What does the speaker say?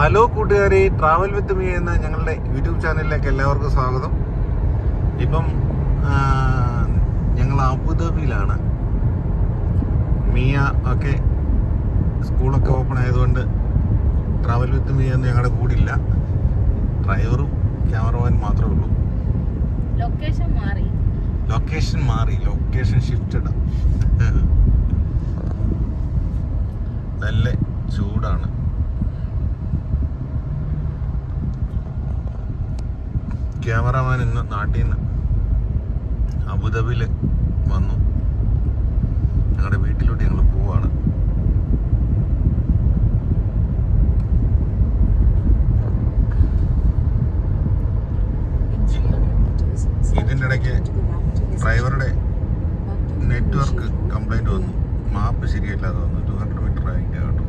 Hello കൂട്ടുകാരെ travel with me എന്ന ഞങ്ങളുടെ യൂട്യൂബ് ചാനലിലേക്ക് എല്ലാവർക്കും സ്വാഗതം. ഇപ്പം ഞങ്ങൾ അബുദാബിയിലാണ്. മിയ ഒക്കെ സ്കൂളൊക്കെ ഓപ്പൺ ആയതുകൊണ്ട് ട്രാവൽ വിത്ത് മീ എന്ന് ഞങ്ങളുടെ കൂടില്ല ഡ്രൈവറും ക്യാമറമാൻ മാത്രമേ ഉള്ളൂ. ലൊക്കേഷൻ മാറി. ലൊക്കേഷൻ മാറി. ലൊക്കേഷൻ ഷിഫ്റ്റഡ് ക്യാമറമാൻ ഇന്ന് നാട്ടിൽ നിന്ന് അബുദാബിയിൽ വന്നു. ഞങ്ങളുടെ വീട്ടിലോട്ട് ഞങ്ങൾ പോവാണ്. ഇതിന്റെ ഇടയ്ക്ക് ഡ്രൈവറുടെ നെറ്റ്വർക്ക് കംപ്ലൈന്റ് വന്നു. മാപ്പ് ശരിയല്ലാതെ വന്നു. ടു ഹൺഡ്രഡ് മീറ്റർ ആയിട്ട് കേട്ടോ